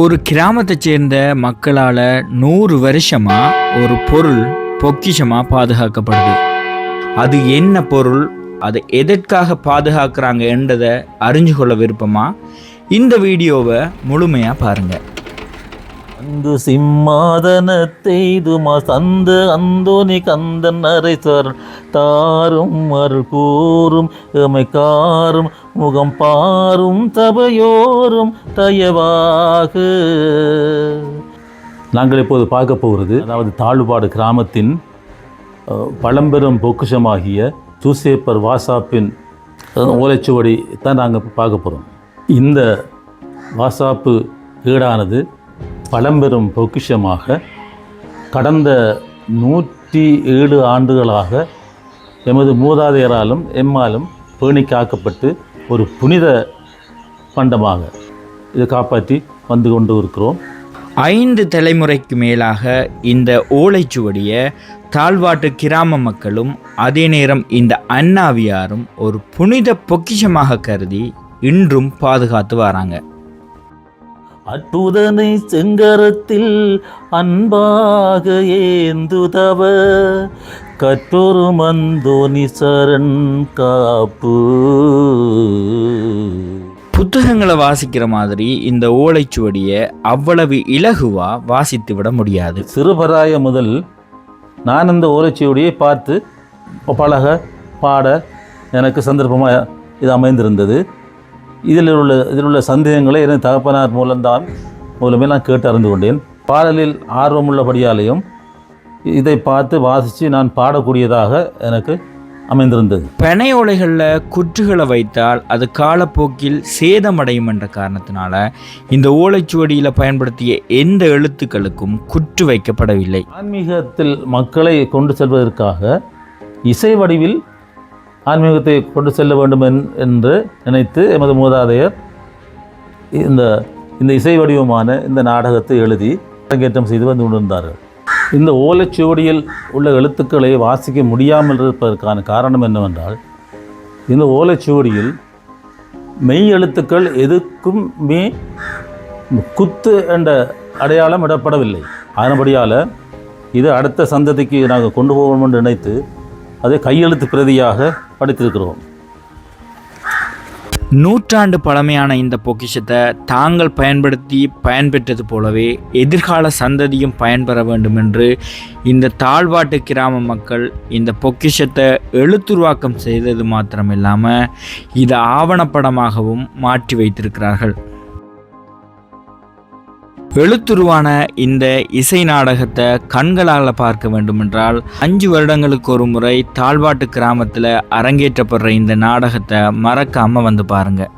ஒரு கிராமத்தை சேர்ந்த மக்களால் நூறு வருஷமாக ஒரு பொருள் பொக்கிஷமாக பாதுகாக்கப்படுது. அது என்ன பொருள்? அதை எதற்காக பாதுகாக்கிறாங்க என்றதை அறிஞ்சு கொள்ள விருப்பமாக இந்த வீடியோவை முழுமையாக பாருங்கள் அங்கு சிம்மாதனத்தெய்துமா சந்த அந்தோனி கந்தன் அரைசரன் தாரும் அருள் கூறும் எமை காரும் முகம் பாரும் சபையோரும் தயவாக. நாங்கள் இப்போது பார்க்க போகிறது அதாவது தாழ்பாடு கிராமத்தின் பழம்பெரும் பொக்குஷமாகிய சூசேப்பர் வாசாப்பின் ஓலைச்சுவடி தான் நாங்கள் பார்க்க போகிறோம். இந்த வாசாப்பு வீடானது பழம்பெரும் பொக்கிஷமாக கடந்த நூற்றி ஏழு ஆண்டுகளாக எமது மூதாதையராலும் எம்மாலும் பேணி காக்கப்பட்டு ஒரு புனித பண்டமாக இதை காப்பாற்றி வந்து கொண்டு இருக்கிறோம். ஐந்து தலைமுறைக்கு மேலாக இந்த ஓலைச்சுவடியை தாழ்வாட்டு கிராம மக்களும் அதே நேரம் இந்த அண்ணாவியாரும் ஒரு புனித பொக்கிஷமாக கருதி இன்றும் பாதுகாத்து வராங்க. அற்புதனை செங்கரத்தில் அன்பாக ஏந்துதவ கற்றொரு மந்தோனி சரண் காப்பு. புத்தகங்களை வாசிக்கிற மாதிரி இந்த ஓலைச்சுவடியை அவ்வளவு இலகுவா வாசித்து விட முடியாது. சிறுபராய முதல் நான் இந்த ஓலைச்சுவடியை பார்த்து பழக பாட எனக்கு சந்தர்ப்பமாக இது அமைந்திருந்தது. இதில் உள்ள இதில் உள்ள சந்தேகங்களை எனது தகப்பனார் மூலம்தான் மூலமே நான் கேட்டு அறிந்து கொண்டேன். பாடலில் ஆர்வமுள்ளபடியாலேயும் இதை பார்த்து வாசித்து நான் பாடக்கூடியதாக எனக்கு அமைந்திருந்தது. பனை ஓலைகளில் குற்றுகளை வைத்தால் அது காலப்போக்கில் சேதமடையும் என்ற காரணத்தினால இந்த ஓலைச்சுவடியில் பயன்படுத்திய எந்த எழுத்துக்களுக்கும் குற்று வைக்கப்படவில்லை. ஆன்மீகத்தில் மக்களை கொண்டு செல்வதற்காக இசை வடிவில் ஆன்மீகத்தை கொண்டு செல்ல வேண்டும் என்று நினைத்து எமது மூதாதையர் இந்த இந்த இசை வடிவமான இந்த நாடகத்தை எழுதி அரங்கேற்றம் செய்து வந்து கொண்டிருந்தார்கள். இந்த ஓலைச்சுவடியில் உள்ள எழுத்துக்களை வாசிக்க முடியாமல் இருப்பதற்கான காரணம் என்னவென்றால் இந்த ஓலைச்சுவடியில் மெய் எழுத்துக்கள் எதுக்குமே குத்து என்ற அடையாளம் இடப்படவில்லை. அதன்படியால் இது அடுத்த சந்ததிக்கு நாங்கள் கொண்டு போவோம் என்று நினைத்து அதை கையெழுத்து பிரதியாக படித்திருக்கிறோம். நூற்றாண்டு பழமையான இந்த பொக்கிஷத்தை தாங்கள் பயன்படுத்தி பயன்பெற்றது போலவே எதிர்கால சந்ததியும் பயன்பெற வேண்டும் என்று இந்த தாழ்வாட்டு கிராம மக்கள் இந்த பொக்கிஷத்தை எழுத்துருவாக்கம் செய்தது மாத்திரமில்லாமல் இதை ஆவணப்படமாகவும் மாற்றி வைத்திருக்கிறார்கள். எழுத்துருவான இந்த இசை நாடகத்தை கண்களால் பார்க்க வேண்டுமென்றால் அஞ்சு வருடங்களுக்கு ஒரு முறை தாழ்வாட்டு கிராமத்தில் அரங்கேற்றப்படுற இந்த நாடகத்தை மறக்காமல் வந்து பாருங்கள்